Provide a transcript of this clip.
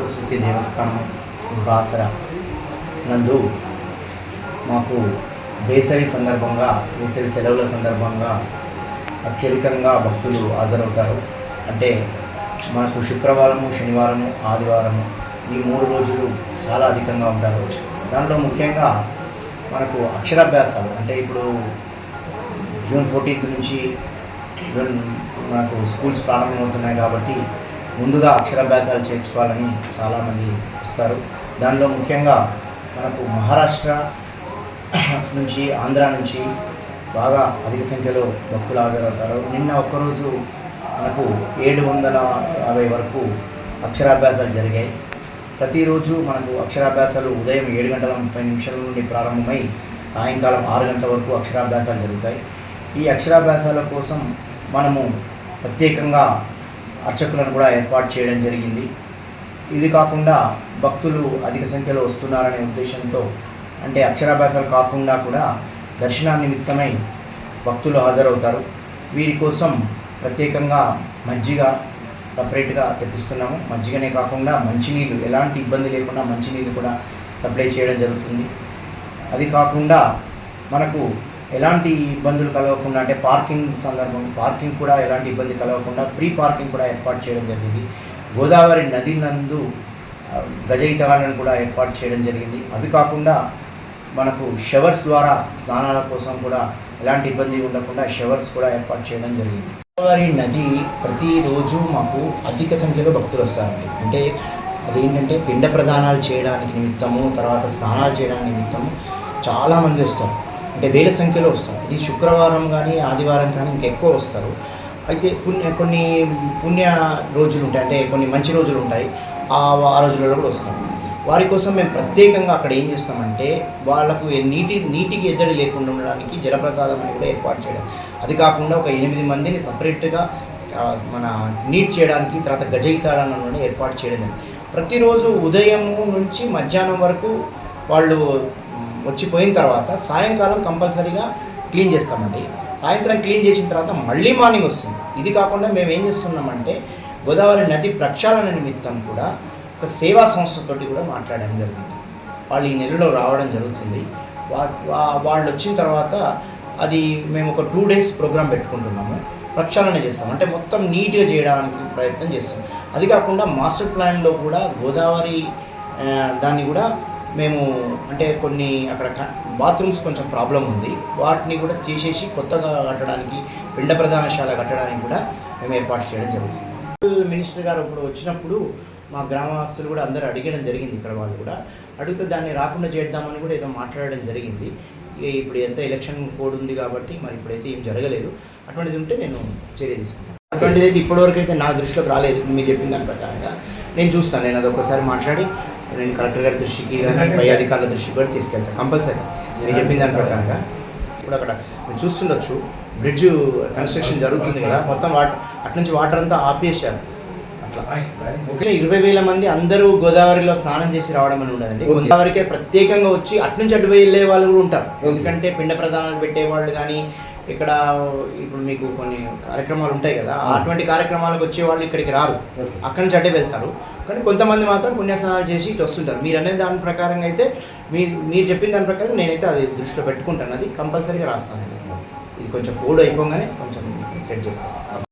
ఆశ్రమం బాసర నందు మాకు వేసవి సందర్భంగా వేసవి సెలవుల సందర్భంగా అత్యధికంగా భక్తులు హాజరవుతారు. అంటే మనకు శుక్రవారము శనివారము ఆదివారము ఈ మూడు రోజులు చాలా అధికంగా ఉంటారు. దానిలో ముఖ్యంగా మనకు అక్షరాభ్యాసాలు అంటే ఇప్పుడు జూన్ ఫోర్టీన్త్ నుంచి జూన్ మనకు స్కూల్స్ ప్రారంభమవుతున్నాయి కాబట్టి ముందుగా అక్షరాభ్యాసాలు చేర్చుకోవాలని చాలామంది ఇస్తారు. దానిలో ముఖ్యంగా మనకు మహారాష్ట్ర నుంచి ఆంధ్ర నుంచి బాగా అధిక సంఖ్యలో భక్తులు హాజరవుతారు. నిన్న ఒక్కరోజు మనకు ఏడు వందల యాభై వరకు అక్షరాభ్యాసాలు జరిగాయి. ప్రతిరోజు మనకు అక్షరాభ్యాసాలు ఉదయం ఏడు గంటల ముప్పై నిమిషాల నుండి ప్రారంభమై సాయంకాలం ఆరు గంటల వరకు అక్షరాభ్యాసాలు జరుగుతాయి. ఈ అక్షరాభ్యాసాల కోసం మనము ప్రత్యేకంగా అర్చకులను కూడా ఏర్పాటు చేయడం జరిగింది. ఇది కాకుండా భక్తులు అధిక సంఖ్యలో వస్తున్నారనే ఉద్దేశంతో అంటే అక్షరాభ్యాసాలు కాకుండా కూడా దర్శనా నిమిత్తమై భక్తులు హాజరవుతారు. వీరి కోసం ప్రత్యేకంగా మజ్జిగ సపరేట్గా తెప్పిస్తున్నాము. మజ్జిగనే కాకుండా మంచినీళ్ళు ఎలాంటి ఇబ్బంది లేకుండా మంచినీళ్ళు కూడా సప్లై చేయడం జరుగుతుంది. అది కాకుండా మనకు ఎలాంటి ఇబ్బందులు కలగకుండా అంటే పార్కింగ్ సందర్భం పార్కింగ్ కూడా ఎలాంటి ఇబ్బంది కలగకుండా ఫ్రీ పార్కింగ్ కూడా ఏర్పాటు చేయడం జరిగింది. గోదావరి నది నందు ఆ, కూడా ఏర్పాటు చేయడం జరిగింది. అవి కాకుండా మనకు షవర్స్ ద్వారా స్నానాల కోసం కూడా ఎలాంటి ఇబ్బంది ఉండకుండా షవర్స్ కూడా ఏర్పాటు చేయడం జరిగింది. గోదావరి నది ప్రతిరోజు మాకు అధిక సంఖ్యలో భక్తులు వస్తారండి. అంటే అదేంటంటే పిండ ప్రదానాలు చేయడానికి నిమిత్తము తర్వాత స్నానాలు చేయడానికి నిమిత్తము చాలామంది వస్తారు. అంటే వేల సంఖ్యలో వస్తారు. ఇది శుక్రవారం కానీ ఆదివారం కానీ ఇంకా ఎక్కువ వస్తారు. అయితే పుణ్య కొన్ని పుణ్య రోజులు ఉంటాయి. అంటే కొన్ని మంచి రోజులు ఉంటాయి. ఆ ఆ రోజులలో కూడా వస్తాం. వారి కోసం మేము ప్రత్యేకంగా అక్కడ ఏం చేస్తామంటే వాళ్ళకు నీటి నీటికి ఎద్దడి లేకుండా ఉండడానికి జలప్రసాదం అని కూడా ఏర్పాటు చేయడం. అది కాకుండా ఒక ఎనిమిది మందిని సపరేట్గా మన నీట్ చేయడానికి తర్వాత గజయితాడని ఏర్పాటు చేయడం జరిగింది. ప్రతిరోజు ఉదయం నుంచి మధ్యాహ్నం వరకు వాళ్ళు వచ్చిపోయిన తర్వాత సాయంకాలం కంపల్సరీగా క్లీన్ చేస్తామండి. సాయంత్రం క్లీన్ చేసిన తర్వాత మళ్ళీ మార్నింగ్ వస్తుంది. ఇది కాకుండా మేము ఏం చేస్తున్నామంటే గోదావరి నది ప్రక్షాళన నిమిత్తం కూడా ఒక సేవా సంస్థతోటి కూడా మాట్లాడడం జరిగింది. వాళ్ళు ఈ నెలలో రావడం జరుగుతుంది. వా వాళ్ళు వచ్చిన తర్వాత అది మేము ఒక టూ డేస్ ప్రోగ్రామ్ పెట్టుకుంటున్నాము. ప్రక్షాళన చేస్తాం అంటే మొత్తం నీట్గా చేయడానికి ప్రయత్నం చేస్తాం అది కాకుండా మాస్టర్ ప్లాన్లో కూడా గోదావరి దాన్ని కూడా మేము అంటే కొన్ని అక్కడ బాత్రూమ్స్ కొంచెం ప్రాబ్లం ఉంది. వాటిని కూడా తీసేసి కొత్తగా కట్టడానికి పిండ ప్రధానశాల కట్టడానికి కూడా మేము ఏర్పాటు చేయడం జరుగుతుంది. మినిస్టర్ గారు ఇప్పుడు వచ్చినప్పుడు మా గ్రామస్తులు కూడా అందరూ అడిగడం జరిగింది ఇక్కడ వాళ్ళు కూడా. అడిగితే దాన్ని రాకుండా చేద్దామని కూడా ఏదో మాట్లాడడం జరిగింది. ఇప్పుడు ఎంత ఎలక్షన్ కోడ్ ఉంది కాబట్టి మరి ఇప్పుడైతే ఏం జరగలేదు. అటువంటిది ఉంటే నేను చర్య తీసుకున్నాను అటువంటిది అయితే ఇప్పటివరకు అయితే నా దృష్టిలోకి రాలేదు. మీరు చెప్పిన దాని ప్రకారంగా. నేను చూస్తాను. నేను అది ఒకసారి మాట్లాడి నేను కలెక్టర్ గారి దృష్టికి పై అధికారుల దృష్టికి కూడా తీసుకెళ్తాను కంపల్సరీ. మీరు చెప్పిన దాని ప్రకారంగా. ఇప్పుడు అక్కడ మీరు చూస్తుండొచ్చు బ్రిడ్జ్ కన్స్ట్రక్షన్ జరుగుతుంది కదా. మొత్తం వాటర్ అటు నుంచి వాటర్ అంతా ఆపేశారు. అట్లా. ఓకే ఇరవై వేల మంది అందరూ గోదావరిలో స్నానం చేసి రావడం అని ఉండదండి. గోదావరికే ప్రత్యేకంగా వచ్చి అటు నుంచి అటు వెళ్ళే వాళ్ళు కూడా ఉంటారు. ఎందుకంటే పిండ ప్రదానాలు పెట్టేవాళ్ళు కానీ ఇక్కడ ఇప్పుడు మీకు కొన్ని కార్యక్రమాలు ఉంటాయి కదా అటువంటి కార్యక్రమాలకు వచ్చే వాళ్ళు ఇక్కడికి రారు. అక్కడి నుంచి అటే వెళ్తారు. కానీ కొంతమంది మాత్రం పుణ్యస్నానాలు చేసి ఇటు వస్తుంటారు. మీరు అనే దాని ప్రకారంగా అయితే మీరు మీరు చెప్పిన దాని ప్రకారం నేనైతే అది దృష్టిలో పెట్టుకుంటాను. అది కంపల్సరీగా రాస్తాను ఇది కొంచెం కోడ్ అయిపోగానే కొంచెం సెట్ చేస్తాను.